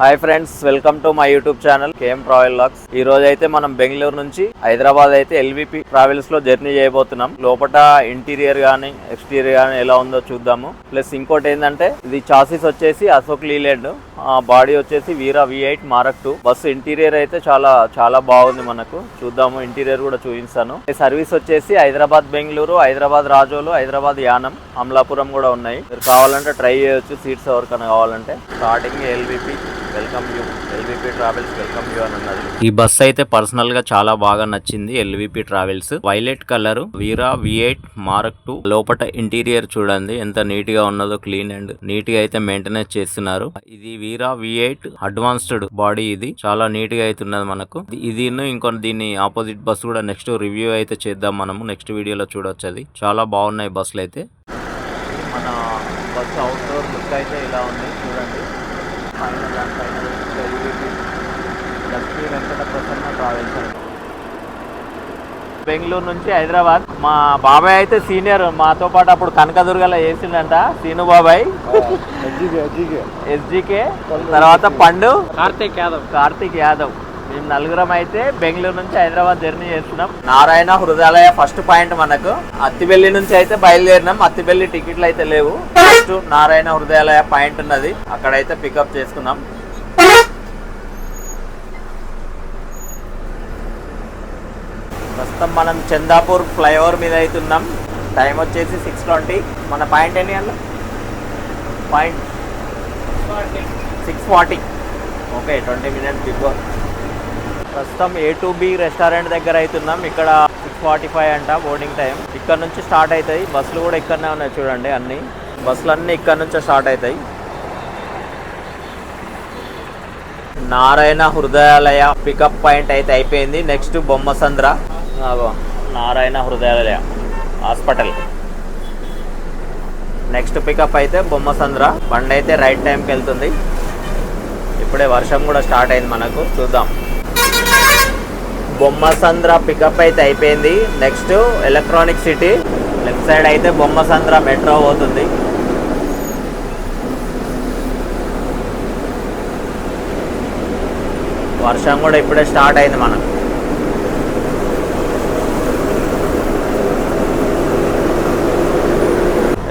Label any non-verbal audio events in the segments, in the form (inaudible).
Hi friends welcome to my YouTube channel KM travel lakhs ఈ రోజు అయితే మనం బెంగళూరు నుంచి హైదరాబాద్ అయితే ఎల్విపి ట్రావెల్స్లో జర్నీ చేయబోతున్నాం. లోపల ఇంటీరియర్ గానీ ఎక్స్టీరియర్ గానీ ఎలా ఉందో చూద్దాము. ప్లస్ ఇంకోటి ఏంటంటే ఇది చాసిస్ వచ్చేసి అశోక్ లీలాండ్ బాడీ వచ్చేసి Veera V eight mark two bus interior అయితే చాలా చాలా బాగుంది మనకు. చూద్దాము ఇంటీరియర్ కూడా చూపిస్తాను. సర్వీస్ వచ్చేసి హైదరాబాద్ బెంగళూరు హైదరాబాద్ రాజోలు హైదరాబాద్ యానం అమలాపురం కూడా ఉన్నాయి. మీరు కావాలంటే ట్రై చేయొచ్చు సీట్స్ ఎవరికైనా కావాలంటే. Starting LVP welcome you LVP travels welcome you అని ఉన్నది ఈ బస్ అయితే పర్సనల్గా చాలా బాగా నచ్చింది LVP travels violet colour Veera V eight mark two లోపల ఇంటీరియర్ చూడండి ఎంత నీట్గా ఉన్నదో క్లీన్ అండ్ నీట్గా అయితే మెయింటెనెన్స్ చేస్తున్నారు. ఇది Veera V eight advanced body ఇది. చాలా నీట్గా అయితే ఉన్నది మనకు. ఇది ఇంకో దీని ఆపోజిట్ బస్ కూడా నెక్స్ట్ రివ్యూ అయితే చేద్దాం మనము. నెక్స్ట్ వీడియోలో చూడొచ్చు అది. చాలా బాగున్నాయి బస్సులు అయితే. మన బస్సు అవుట్డోర్ లుక్ అయితే ఇలా ఉంది. చూడండి. లక్ష్మీ వెంకట ప్రసన్న ట్రావెల్స్ బెంగళూరు నుంచి హైదరాబాద్. మా బాబాయ్ అయితే సీనియర్. మాతో పాటు అప్పుడు కనకదుర్గలో చేసిండంట సీను బాబాయ్. ఎస్జీకే. తర్వాత పండు. కార్తీక్ యాదవ్. కార్తిక్ యాదవ్. మేము నలుగురం అయితే బెంగళూరు నుంచి హైదరాబాద్ జర్నీ చేస్తున్నాం. నారాయణ హృదయాలయ ఫస్ట్ పాయింట్ మనకు. అత్తిబెల్లి నుంచి అయితే బయలుదేరినాం. అత్తిబెల్లి టికెట్లు అయితే లేవు. ఫస్ట్ నారాయణ హృదయాలయ పాయింట్ ఉన్నది. అక్కడైతే పికప్ చేసుకున్నాం. ప్రస్తుతం మనం చందాపూర్ ఫ్లైఓవర్ మీద అవుతున్నాం టైం వచ్చేసి సిక్స్ ట్వంటీ. మన పాయింట్ ఎన్ని అన్న? Point six forty. Okay twenty minutes before. ప్రస్తుతం ఏ టు బి రెస్టారెంట్ దగ్గర అవుతున్నాం ఇక్కడ సిక్స్ ఫార్టీ ఫైవ్ అంట బోర్డింగ్ టైం. ఇక్కడ నుంచి స్టార్ట్ అవుతాయి. బస్సులు కూడా ఇక్కడనే ఉన్నాయి చూడండి అన్నీ. బస్సులు అన్నీ ఇక్కడ నుంచే స్టార్ట్ అవుతాయి. నారాయణ హృదయాలయ పికప్ పాయింట్ అయితే అయిపోయింది. Next Bommasandra Narayana Hrudayalaya hospital. Next pickup అయితే బొమ్మసంద్ర బండి అయితే రైట్ టైంకి వెళ్తుంది. ఇప్పుడే వర్షం కూడా స్టార్ట్ అయింది మనకు. చూద్దాం. బొమ్మసంద్ర పికప్ అయితే అయిపోయింది. Next electronic city left side అయితే బొమ్మసంద్ర మెట్రో పోతుంది. వర్షం కూడా ఇప్పుడే స్టార్ట్ అయింది మనకు.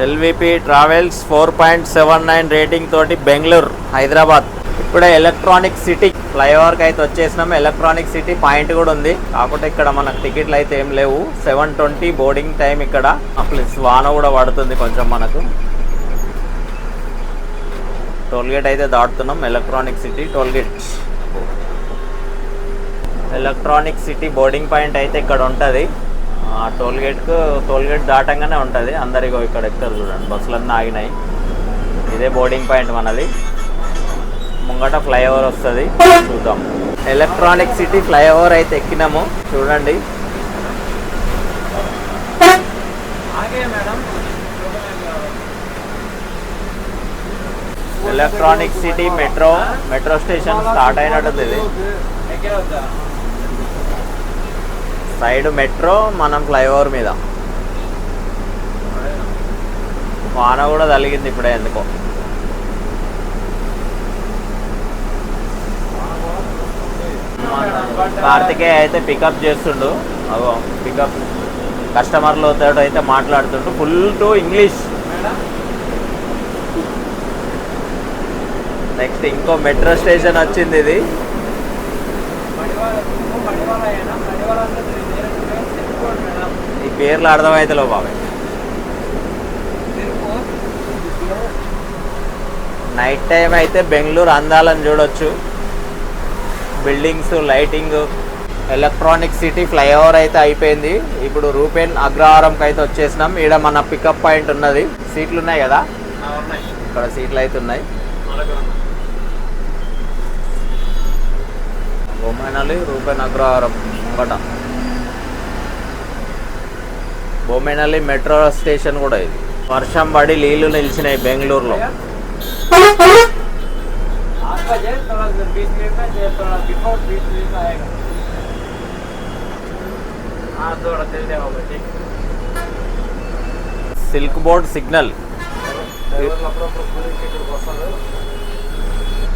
LVP travels four point seven nine rating తోటి బెంగళూరు హైదరాబాద్. ఇప్పుడే ఎలక్ట్రానిక్ సిటీ ఫ్లైఓవర్కి అయితే వచ్చేసినాం ఎలక్ట్రానిక్ సిటీ పాయింట్ కూడా ఉంది. కాకపోతే ఇక్కడ మనకు టికెట్లు అయితే ఏం లేవు. సెవెన్ ట్వంటీ బోర్డింగ్ టైం ఇక్కడ. ప్లస్ వాన కూడా పడుతుంది కొంచెం మనకు. టోల్గేట్ అయితే దాటుతున్నాం. Electronic city toll gate. Electronic city boarding point అయితే ఇక్కడ ఉంటుంది. ఆ టోల్గేట్కు టోల్గేట్ దాటంగానే ఉంటుంది. అందరికో ఇక్కడ ఎక్కుతారు చూడండి. బస్సులన్నీ ఆగినాయి. ఇదే బోర్డింగ్ పాయింట్ మనది. ముంగట ఫ్లైఓవర్ వస్తుంది. చూద్దాం. ఎలక్ట్రానిక్ సిటీ ఫ్లైఓవర్ అయితే ఎక్కినాము. చూడండి. Electronic city metro metro station start అయినట్టుంది ఇది. సైడ్ మెట్రో మనం ఫ్లైఓవర్ మీద. వాన కూడా తలిగింది ఇప్పుడే ఎందుకో. కార్తికేయ అయితే పికప్ చేస్తుండు. అగో పికప్ కస్టమర్లతో అయితే మాట్లాడుతుండు. ఫుల్ టు ఇంగ్లీష్ నెక్స్ట్ ఇంకో మెట్రో స్టేషన్ వచ్చింది ఇది మడివాల తుమ్ము మడివాల అయినా మడివాల అంటే డైరెక్ట్ సిరికోడ్ మేడం ఈ పేర్లు అర్థమైతలేవు బాబాయ్. నైట్ టైం అయితే బెంగళూరు అందాలను చూడొచ్చు. Buildings lighting electronic city flyover అయితే అయిపోయింది. ఇప్పుడు రూపేన్ అగ్రహారంకి అయితే వచ్చేసినాం. ఈడ మన పికప్ పాయింట్ ఉన్నది. సీట్లు ఉన్నాయి కదా? ఇక్కడ సీట్లు అయితే ఉన్నాయి. బొమ్మేనల్లి రూపేన్ అగ్రహారం. ముంగట బొమ్మేనల్లి మెట్రో స్టేషన్ కూడా ఇది. వర్షం పడి నీళ్ళు నిలిచినాయి బెంగళూరులో. Silk board signal.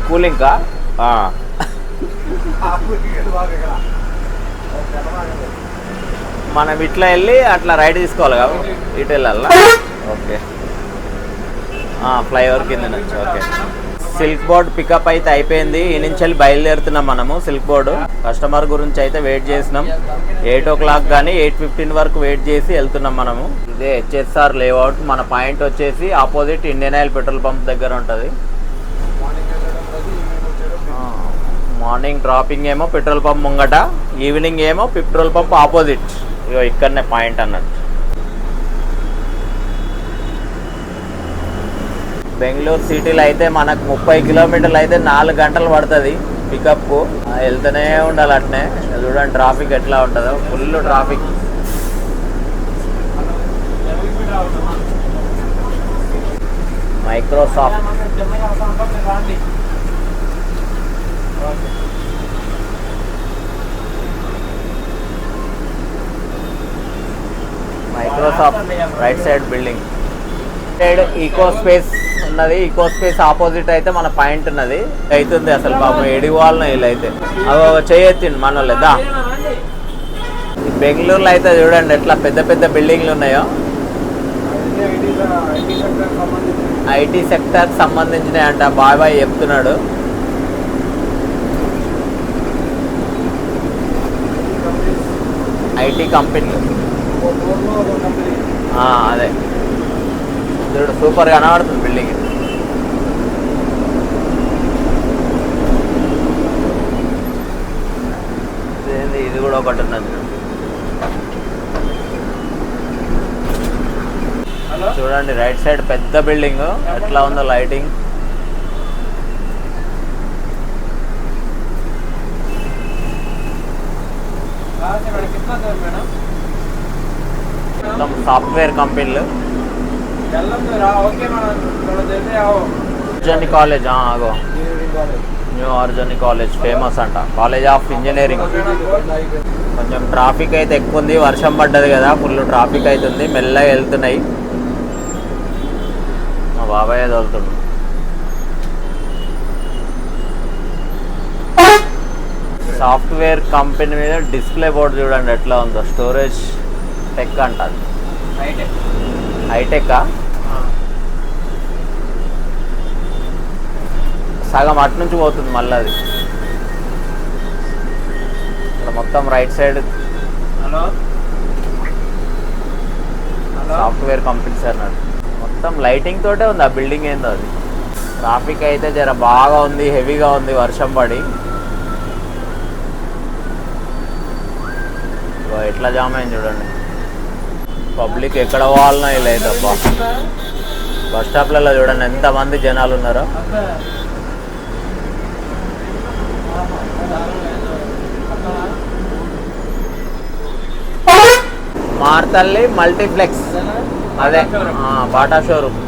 కూలింగ్ కా (laughs) మనం ఇట్లా వెళ్ళి అట్లా రైడ్ తీసుకోవాలి కదా? ఇటు వెళ్ళాలా? ఓకే. ఫ్లైఓవర్ కింద నుంచి ఓకే. సిల్క్ బోర్డ్ పికప్ అయితే అయిపోయింది. ఈ నుంచి వెళ్ళి బయలుదేరుతున్నాం మనము సిల్క్ బోర్డు. కస్టమర్ గురించి అయితే వెయిట్ చేసినాం. ఎయిట్ ఓ క్లాక్ కానీ ఎయిట్ ఫిఫ్టీన్ వరకు వెయిట్ చేసి వెళ్తున్నాం మనము. ఇదే హెచ్ఎస్ఆర్ లేఅవుట్. మన పాయింట్ వచ్చేసి opposite Indian oil petrol pump దగ్గర ఉంటుంది. మార్నింగ్ డ్రాపింగ్ ఏమో పెట్రోల్ పంప్ ముంగట ఈవినింగ్ ఏమో పెట్రోల్ పంప్ ఆపోజిట్. ఇగో ఇక్కడనే పాయింట్ అన్నట్టు. బెంగళూరు సిటీలో అయితే మనకు ముప్పై కిలోమీటర్లు అయితే నాలుగు గంటలు పడుతుంది పికప్ వెళ్తూనే ఉండాలి అట్నే. చూడండి ట్రాఫిక్ ఎట్లా ఉంటుందో. Full traffic Microsoft Microsoft right side building side eco space ఉన్నది. ఈకో స్పేస్ ఆపోజిట్ అయితే మన పాయింట్ ఉన్నది. అవుతుంది అసలు పాపం ఎడి వాళ్ళని అయితే. అవి చేయొచ్చింది మన లేదా బెంగళూరులో అయితే చూడండి ఎట్లా పెద్ద పెద్ద బిల్డింగ్లు ఉన్నాయో. ఐటీ సెక్టర్ సంబంధించినవి అంట బాబాయ్ చెప్తున్నాడు. ఐటీ కంపెనీలు అదే. చూడు సూపర్ కనబడుతుంది బిల్డింగ్. ఇది కూడా ఒకటి ఉన్నది. చూడండి రైట్ సైడ్ పెద్ద బిల్డింగ్. ఎట్లా ఉందో లైటింగ్. कहाँ మొత్తం సాఫ్ట్వేర్ కంపెనీలు. ఆర్జని కాలేజ్ ఆగో. న్యూ ఆర్జని కాలేజ్ ఫేమస్ అంట. College of engineering. కొంచెం ట్రాఫిక్ అయితే ఎక్కువ ఉంది వర్షం పడ్డది కదా ఫుల్ ట్రాఫిక్ అవుతుంది మెల్లగా వెళ్తున్నాయి. మా బాబాయ్ తోలుతుండు సాఫ్ట్వేర్ కంపెనీ మీద డిస్ప్లే బోర్డు చూడండి ఎట్లా ఉందో. స్టోరేజ్ టెక్ అంటారు. Hi tech. సగం అటు నుంచి పోతుంది మళ్ళీ అది. ఇక్కడ మొత్తం right side hello? Software company sir మొత్తం లైటింగ్ తోటే ఉంది ఆ బిల్డింగ్ ఏందో అది. ట్రాఫిక్ అయితే జర బాగా ఉంది హెవీగా ఉంది వర్షం పడి. ఎట్లా జామ్ అయింది చూడండి. పబ్లిక్ ఎక్కడ పోవాలనో ఇలా అయితే అబ్బా బస్ స్టాప్లలో చూడండి ఎంతమంది జనాలు ఉన్నారో. మార్తల్లి మల్టీప్లెక్స్. అదే బాటా షోరూమ్.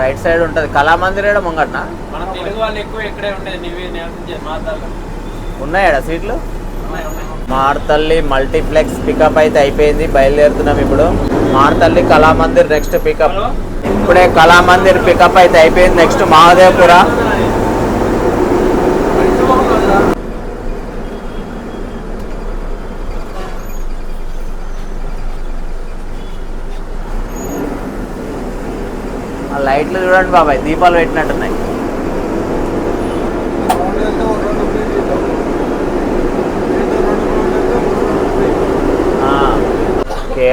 రైట్ సైడ్ ఉంటుంది. కళామందిర్ ఏడ ముంగట్న మన తెలుగు వాళ్ళు ఎక్కువ ఇక్కడే ఉండేది. నీవే నివసించేది మాట్లాడాలి ఉన్నాయా సీట్లు? ఉన్నాయి ఉన్నాయి. మార్తల్లి మల్టీప్లెక్స్ పికప్ అయితే అయిపోయింది. బయలుదేరుతున్నాం ఇప్పుడు. మార్తల్లి కళామందిర్ నెక్స్ట్ పికప్ ఇప్పుడే కళామందిర్ పికప్ అయితే అయిపోయింది. నెక్స్ట్ మహాదేవ్పుర. లైట్లు చూడండి బాబాయ్ దీపాలు పెట్టినట్టున్నాయి ఆ,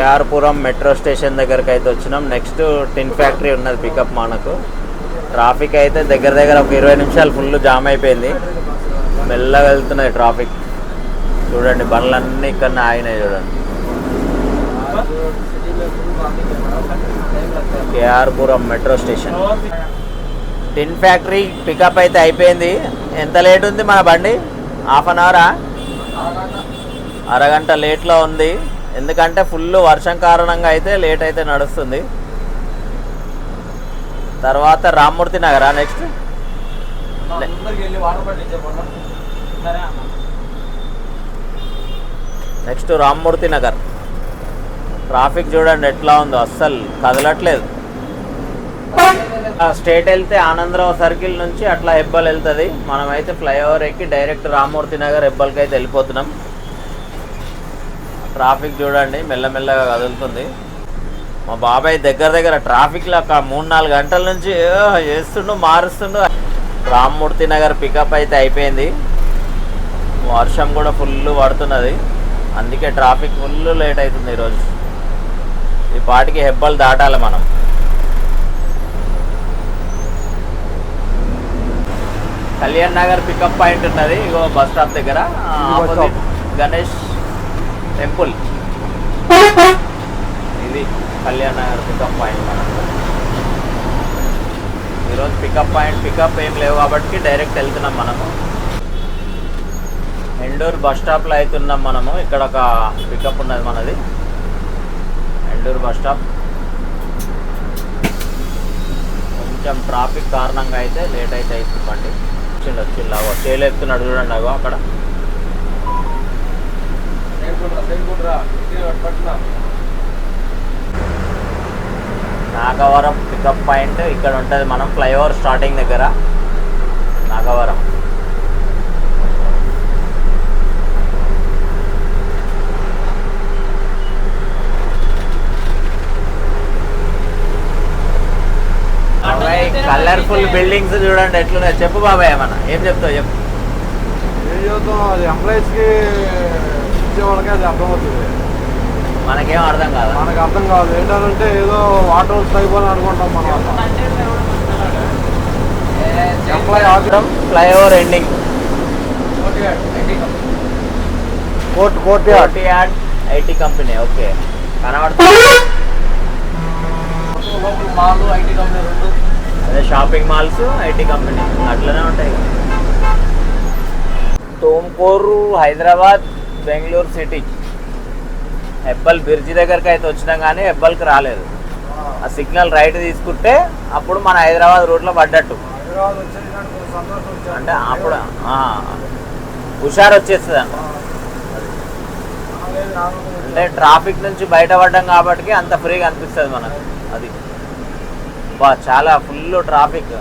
కేఆర్పురం మెట్రో స్టేషన్ దగ్గరకు అయితే వచ్చినాం. నెక్స్ట్ టిన్ ఫ్యాక్టరీ ఉన్నది పికప్ మనకు. ట్రాఫిక్ అయితే దగ్గర దగ్గర ఒక ఇరవై నిమిషాలు ఫుల్ జామ్ అయిపోయింది. మెల్లగా వెళ్తున్నది ట్రాఫిక్ చూడండి బండ్లన్నీ ఇక్కడ ఆగినాయి చూడండి. KR Puram metro station. Tin factory pickup అయితే అయిపోయింది. ఎంత లేట్ ఉంది మన బండి? హాఫ్ అన్ అవరా అరగంట లేట్లో ఉంది. ఎందుకంటే ఫుల్ వర్షం కారణంగా అయితే లేట్ అయితే నడుస్తుంది. తర్వాత Ramamurthy Nagara next next Ramamurthy Nagar. Traffic చూడండి ఎట్లా ఉందో అస్సలు కదలట్లేదు. స్టేట్ వెళ్తే ఆనందరావు సర్కిల్ నుంచి అట్లా హెబ్బల్ వెళ్తుంది. మనమైతే ఫ్లైఓవర్ ఎక్కి డైరెక్ట్ రామూర్తి నగర్ హెబ్బల్కి అయితే వెళ్ళిపోతున్నాం. ట్రాఫిక్ చూడండి మెల్లమెల్లగా కదులుతుంది. మా బాబాయ్ దగ్గర దగ్గర ట్రాఫిక్లో ఒక మూడు నాలుగు గంటల నుంచి ఏ, వేస్తుండు మారుస్తుండు. రామ్మూర్తి నగర్ పికప్ అయితే అయిపోయింది. వర్షం కూడా ఫుల్ పడుతున్నది. అందుకే ట్రాఫిక్ ఫుల్ లేట్ అవుతుంది ఈరోజు. ఈ పాటికి హెబ్బలు దాటాలి మనం. కళ్యాణ్ నగర్ పికప్ పాయింట్ ఉన్నది. ఇగో బస్ స్టాప్ దగ్గర. Opposite Ganesh temple. ఇది కళ్యాణ్ నగర్ పికప్ పాయింట్ మనకు ఈరోజు పికప్ పాయింట్ పికప్ ఏం లేవు కాబట్టి డైరెక్ట్ వెళ్తున్నాం మనము. ఎండూరు బస్ స్టాప్లో అవుతున్నాం మనము. ఇక్కడ ఒక పికప్ ఉన్నది మనది. ఎండూరు బస్ స్టాప్. కొంచెం ట్రాఫిక్ కారణంగా అయితే లేట్ అయితే అవుతుంది బండి. వచ్చిండు వచ్చిండు అగో చేయలేపుతున్నాడు చూడండి అగో అక్కడ. నాగవరం పికప్ పాయింట్ ఇక్కడ ఉంటుంది మనం ఫ్లైఓవర్ స్టార్టింగ్ దగ్గర. నాగవరం. కలర్ఫుల్ బిల్డింగ్స్ చూడండి ఎట్లున్నాయి చెప్పు బాబాయ్ ఏమన్నా. ఏం చెప్తావు చెప్పు. ఏం చేద్దాం అది ఎంప్లాయీస్కి ఇచ్చే వాళ్ళకి అది అర్థమవుతుంది మనకేం అర్థం కాదా. మనకు అర్థం కాదు. ఏంటంటే ఏదో వాటర్ అని అనుకుంటాం మనం. Flyover ending. Court court yard yard IT company okay. కనబడుతుంది మాలు ఐటీ కంపెనీ రెండు. అదే షాపింగ్ మాల్స్ ఐటీ కంపెనీ. అట్లనే ఉంటాయి. తుమ్కూరు హైదరాబాద్. బెంగళూరు సిటీ. హెబ్బల్ బ్రిడ్జి దగ్గరికి అయితే వచ్చినాం కానీ హెబ్బల్కి రాలేదు. ఆ సిగ్నల్ రైట్ తీసుకుంటే అప్పుడు మన హైదరాబాద్ రూట్లో పడ్డట్టు. అంటే అప్పుడు హుషారు వచ్చేస్తుంది అంట. అంటే ట్రాఫిక్ నుంచి బయటపడ్డాం కాబట్టి అంత ఫ్రీగా అనిపిస్తుంది మనకు. అది. బా చాలా ఫుల్ ట్రాఫిక్.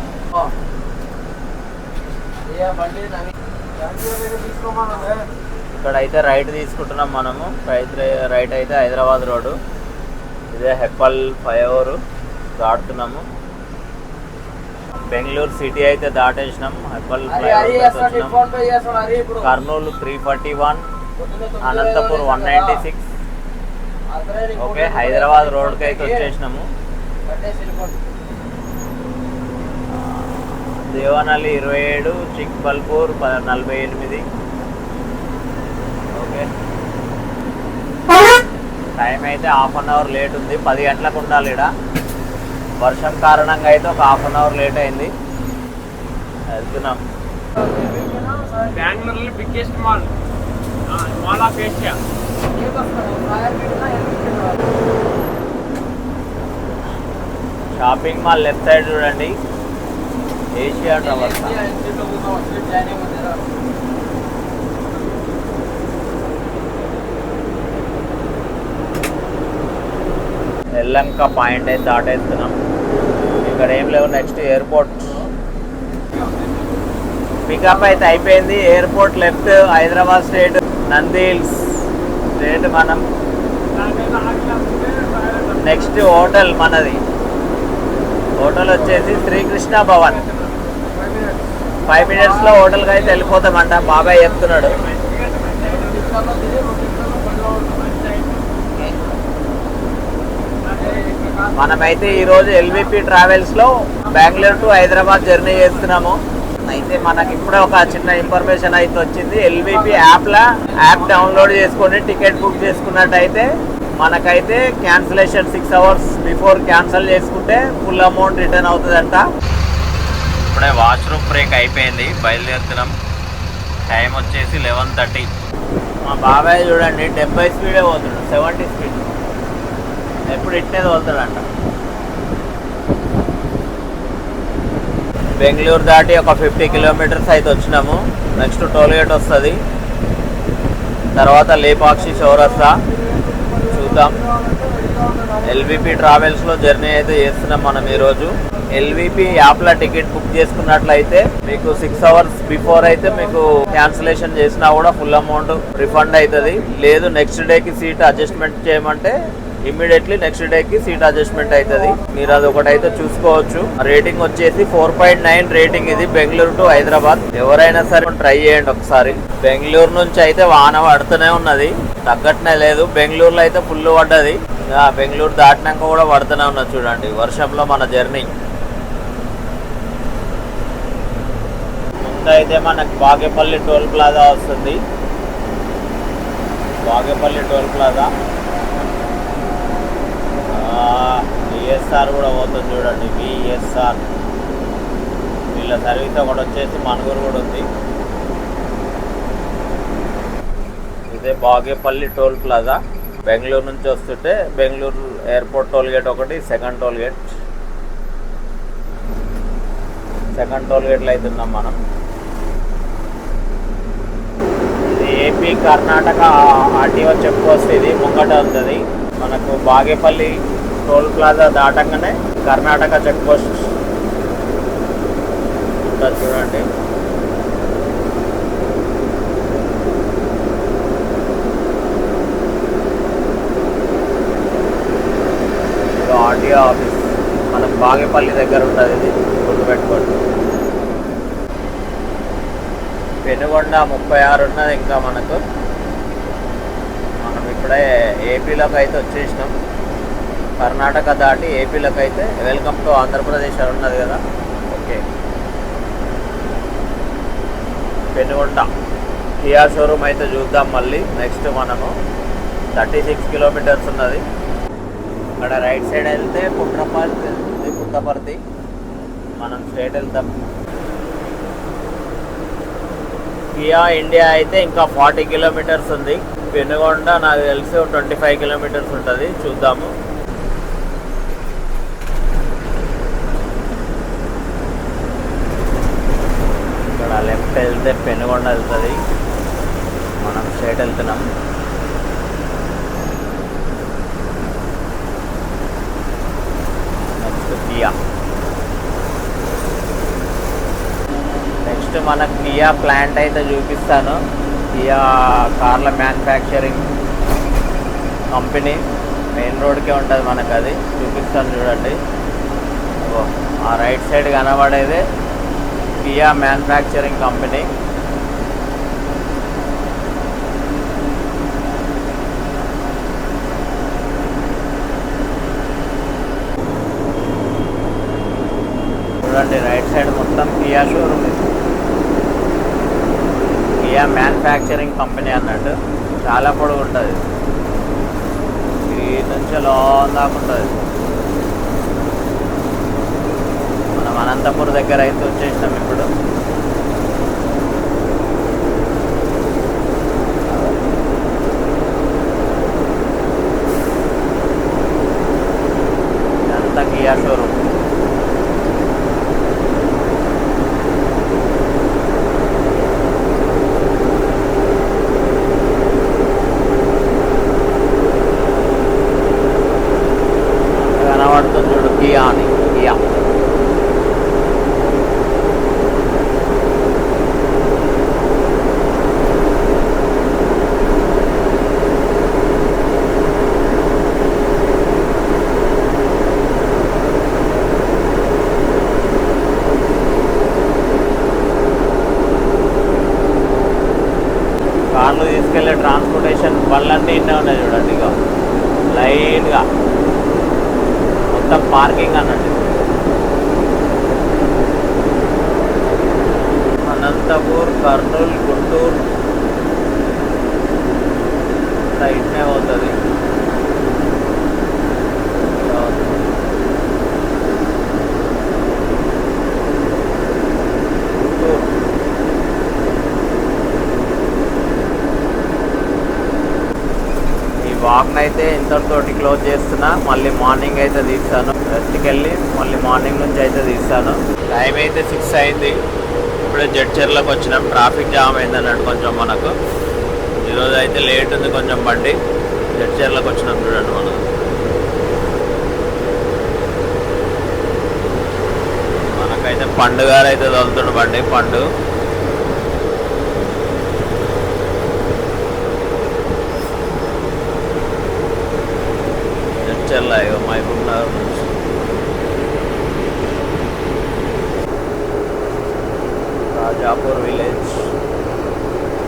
బండి నవీన్ బెంగళూరు దగ్గర తీసుకోమన్నదే. ఇక్కడ అయితే రైట్ తీసుకుంటున్నాం మనము. రైట్ రైట్ అయితే హైదరాబాద్ రోడ్డు. ఇదే హెప్పల్ ఫ్లైఓవర్ దాటుతున్నాము. బెంగళూరు సిటీ అయితే దాటేసినాం. Hebbal flyover Kurnool three forty one Anantapur one ninety six okay Hyderabad రోడ్కి అయితే. వచ్చేసినాము. దేవనల్లి ఇరవై ఏడు చిక్బల్పూర్ నలభై ఎనిమిది. టైం అయితే హాఫ్ అన్ అవర్ లేట్ ఉంది. పది గంటలకు ఉండాలి ఇక్కడ వర్షం కారణంగా అయితే ఒక హాఫ్ అన్ అవర్ లేట్ అయింది. వెళ్తున్నాం. బెంగళూరులో biggest mall mall of Asia. Shopping mall left side చూడండి. ఏషియా ట్రవర్స్ ఎల్లంక పాయింట్ అయితే దాటేస్తున్నాం. ఇక్కడ ఏం లేవు నెక్స్ట్ ఎయిర్పోర్ట్ పికప్ అయితే అయిపోయింది. Airport left Hyderabad state Nandi hills state మనం. నెక్స్ట్ హోటల్ మనది. హోటల్ వచ్చేసి శ్రీకృష్ణ భవన్. ఫైవ్ మినిట్స్లో హోటల్కి అయితే వెళ్ళిపోతామంట. బాబాయ్ చెప్తున్నాడు. మనమైతే ఈరోజు ఎల్విపి ట్రావెల్స్లో బెంగళూరు టు హైదరాబాద్ జర్నీ చేస్తున్నాము. అయితే మనకి ఇప్పుడే ఒక చిన్న ఇన్ఫర్మేషన్ అయితే వచ్చింది. ఎల్విపి యాప్లా యాప్ డౌన్లోడ్ చేసుకొని టికెట్ బుక్ చేసుకున్నట్టయితే మనకైతే cancellation six hours before cancel చేసుకుంటే ఫుల్ అమౌంట్ రిటర్న్ అవుతుందంట. ఇప్పుడే వాష్రూమ్ బ్రేక్ అయిపోయింది. బయలుదేరుతున్నాం. టైం వచ్చేసి లెవెన్ థర్టీ మా బాబాయ్ చూడండి డెబ్బై స్పీడే పోతున్నాడు. సెవెంటీ స్పీడ్ ఎప్పుడు ఇట్నే వదులుతాడంట బెంగళూరు దాటి ఒక ఫిఫ్టీ కిలోమీటర్స్ అయితే వచ్చినాము. నెక్స్ట్ టోల్గేట్ వస్తుంది. తర్వాత లేపాక్షి చౌరస్తా. చూద్దాం. ఎల్విపి ట్రావెల్స్లో జర్నీ అయితే చేస్తున్నాం మనం ఈరోజు. ఎల్విపి యాప్లో టికెట్ బుక్ చేసుకున్నట్లయితే మీకు సిక్స్ అవర్స్ బిఫోర్ అయితే మీకు క్యాన్సిలేషన్ చేసినా కూడా ఫుల్ అమౌంట్ రిఫండ్ అవుతుంది. లేదు నెక్స్ట్ డేకి సీట్ అడ్జస్ట్మెంట్ చేయమంటే ఇమీడియట్లీ నెక్స్ట్ డేకి సీట్ అడ్జస్ట్మెంట్ అవుతుంది మీరు అది ఒకటైతే చూసుకోవచ్చు రేటింగ్ వచ్చేసి ఫోర్ పాయింట్ నైన్ రేటింగ్ ఇది బెంగళూరు టు హైదరాబాద్ ఎవరైనా సరే ట్రై చేయండి ఒకసారి. బెంగళూరు నుంచి అయితే వాన పడుతూనే ఉన్నది. తగ్గట్నే లేదు. బెంగళూరులో అయితే ఫుల్ పడ్డది. బెంగళూరు దాటినాక కూడా పడుతూనే ఉన్నది చూడండి. వర్షంలో మన జర్నీ ముందైతే మనకు బాగేపల్లి టోల్ ప్లాజా వస్తుంది. Bagepalli toll plaza. విఎస్ఆర్ కూడా పోతుంది చూడండి విఎస్ఆర్ వీళ్ళ సర్వీస్ ఒకటి వచ్చేసి మనుగురు కూడా ఉంది. ఇదే బాగేపల్లి టోల్ ప్లాజా. బెంగళూరు నుంచి వస్తుంటే బెంగళూరు ఎయిర్పోర్ట్ టోల్ గేట్ ఒకటి second toll gate. Second toll గేట్లో అవుతున్నాం మనం. ఇది AP Karnataka RTO check post ఇది ముంగట ఉంటుంది. మనకు బాగేపల్లి టోల్ ప్లాజా దాటంగానే కర్ణాటక చెక్ పోస్ట్ ఉంటుంది చూడండి. RTO office. మనం బాగేపల్లి దగ్గర ఉంటుంది ఇది. గుర్తుపెట్టుకోండి. పెనుగొండ ముప్పై ఆరు ఉన్నది ఇంకా మనకు. మనం ఇప్పుడే ఏపీలోకి అయితే వచ్చేసినాం. కర్ణాటక దాటి ఏపీలోకి అయితే వెల్కమ్ టు ఆంధ్రప్రదేశ్ అని ఉన్నది కదా. ఓకే. పెనుగొండ. కియా షోరూమ్ అయితే చూద్దాం మళ్ళీ. నెక్స్ట్ మనము థర్టీ సిక్స్ కిలోమీటర్స్ ఉన్నది. అక్కడ రైట్ సైడ్ వెళ్తే పుట్రపర్తి పుట్టపర్తి. మనం స్టేట్ వెళ్తాం. కియా ఇండియా అయితే ఇంకా ఫార్టీ కిలోమీటర్స్ ఉంది. పెనుగొండ నాకు తెలిసి ట్వంటీ ఫైవ్ కిలోమీటర్స్ ఉంటుంది. చూద్దాము ఇక్కడ లెఫ్ట్ వెళ్తే పెనుగొండ వెళ్తుంది. మనం స్ట్రైట్ వెళ్తున్నాం. Next Kia. నెక్స్ట్ మన కియా ప్లాంట్ అయితే చూపిస్తాను. కియా కార్ల మ్యానుఫ్యాక్చరింగ్ కంపెనీ మెయిన్ రోడ్కే ఉంటుంది మనకు అది చూపిస్తాను చూడండి. ఆ రైట్ సైడ్ కనబడేదే. కియా మ్యానుఫ్యాక్చరింగ్ కంపెనీ చూడండి రైట్ సైడ్ మొత్తం Kia showroom Kia manufacturing company అన్నట్టు. చాలా పొడుగు ఉంటుంది. ఈ నుంచి లోన్ దాకా ఉంటుంది మనం అనంతపూర్ దగ్గర అయితే వచ్చేసినాం ఇప్పుడు ఇదంతా కియా షోరూమ్ కనబడుతుంది చూడు కియా అని కియా కార్లు తీసుకెళ్ళే ట్రాన్స్పోర్టేషన్ బండ్లన్నీ ఇన్నే ఉన్నాయి చూడండి ఇక లైట్గా మొత్తం పార్కింగ్ అన్నట్టు. అనంతపూర్ కర్నూలు గుంటూరు. ఇట్లా ఇట్నే పోతుంది ఇలా వస్తుంది. గుంటూరు ఈ అయితే ఇంతటితోటి క్లోజ్ చేస్తున్నా. మళ్ళీ మార్నింగ్ అయితే తీస్తాను. రెస్ట్కి వెళ్ళి మళ్ళీ మార్నింగ్ నుంచి అయితే తీస్తాను. టైం అయితే సిక్స్ అయింది. ఇప్పుడే జడ్చర్లోకి వచ్చినాం. ట్రాఫిక్ జామ్ అయింది అన్నట్టు కొంచెం మనకు. ఈరోజు అయితే లేట్ ఉంది కొంచెం బండి. జడ్చర్లోకి వచ్చినాం చూడండి మనం. మనకైతే పండుగారు అయితే తోలుతుండు బండి. పండు. చర్చల్లా ఇక మహబూబ్ రాజాపూర్ విలేజ్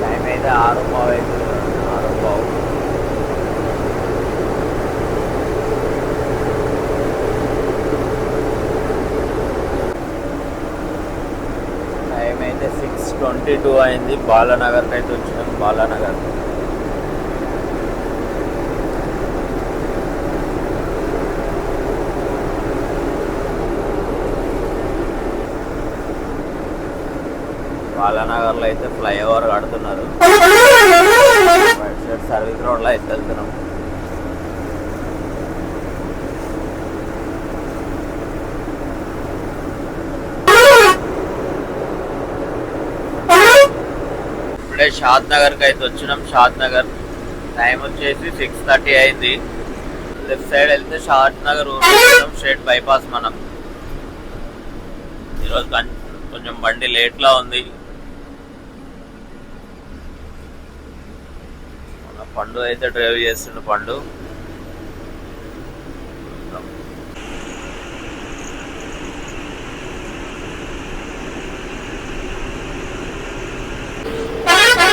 టైం అయితే ఆరు పావు అవుతుంది ఆరు పావు టైం అయితే సిక్స్ ట్వంటీ టూ అయింది. బాలానగర్కి అయితే వచ్చినాం. బాలానగర్. బాలానగర్లో అయితే ఫ్లైఓవర్ కడుతున్నారు. సర్వీస్ రోడ్లో అయితే వెళ్తున్నాం ఇప్పుడే షాద్ నగర్కి అయితే వచ్చినాం. షాద్ నగర్ టైం వచ్చేసి సిక్స్ థర్టీ అయింది. లెఫ్ట్ సైడ్ వెళ్తే షాద్ నగర్ స్ట్రేట్ బైపాస్ మనం. ఈరోజు కొంచెం బండి లేట్లా ఉంది మన పండు అయితే డ్రైవ్ చేస్తుండు పండు.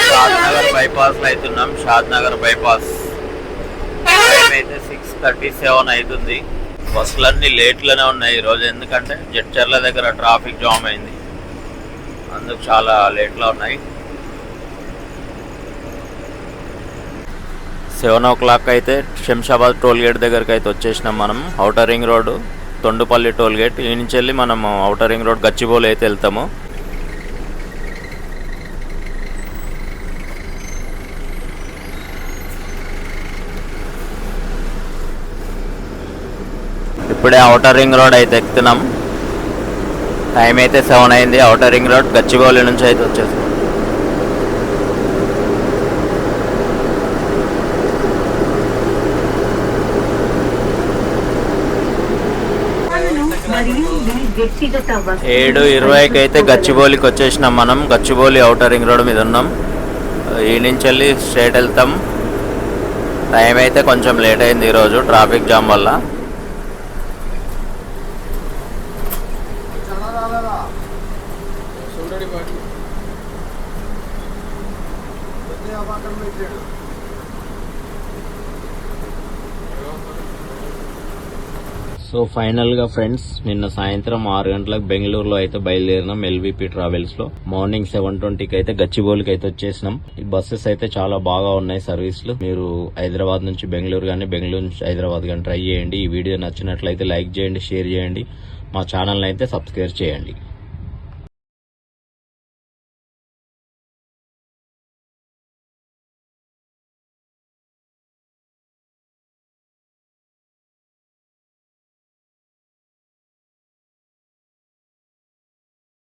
షాద్ నగర్ బైపాస్ అవుతున్నాం షాద్ నగర్ బైపాస్ టైం అయితే సిక్స్ థర్టీ సెవెన్ అవుతుంది. బస్సులన్నీ లేట్లోనే ఉన్నాయి ఈరోజు. ఎందుకంటే జడ్చర్ల దగ్గర ట్రాఫిక్ జామ్ అయింది. అందుకు చాలా లేట్లో ఉన్నాయి. సెవెన్ ఓ క్లాక్ అయితే శంషాబాద్ టోల్ గేట్ దగ్గరికి అయితే వచ్చేసినాం మనం outer ring road Tondupalli toll gate. ఈ నుంచి వెళ్ళి మనం ఔటర్ రింగ్ రోడ్ గచ్చిబౌలి అయితే వెళ్తాము. ఇప్పుడే ఔటర్ రింగ్ రోడ్ అయితే ఎక్కుతున్నాం. టైం అయితే సెవెన్ అయింది ఔటర్ రింగ్ రోడ్ గచ్చిబౌలి నుంచి అయితే వచ్చేసాం. ఏడు ఇరవైకి అయితే గచ్చిబౌలికి వచ్చేసినాం మనం. గచ్చిబౌలి అవుటర్ రింగ్ రోడ్ మీద ఉన్నాం. ఈ నుంచి వెళ్ళి స్ట్రేట్ వెళ్తాం. టైం అయితే కొంచెం లేట్ అయింది ఈరోజు ట్రాఫిక్ జామ్ వల్ల చాలా రాలేదా చూడండి బాటి పెద్ద పక్కన పెట్టాడు సో ఫైనల్గా ఫ్రెండ్స్ నిన్న సాయంత్రం ఆరు గంటలకు బెంగళూరులో అయితే బయలుదేరినాం ఎల్విపి ట్రావెల్స్లో మార్నింగ్ సెవెన్ ట్వంటీకి అయితే గచ్చిబౌలికి అయితే వచ్చేసినాం. ఈ బస్సెస్ అయితే చాలా బాగా ఉన్నాయి సర్వీసులు. మీరు హైదరాబాద్ నుంచి బెంగళూరు కానీ బెంగళూరు నుంచి హైదరాబాద్ కానీ ట్రై చేయండి. ఈ వీడియో నచ్చినట్లయితే లైక్ చేయండి షేర్ చేయండి. మా ఛానల్ అయితే సబ్స్క్రైబ్ చేయండి.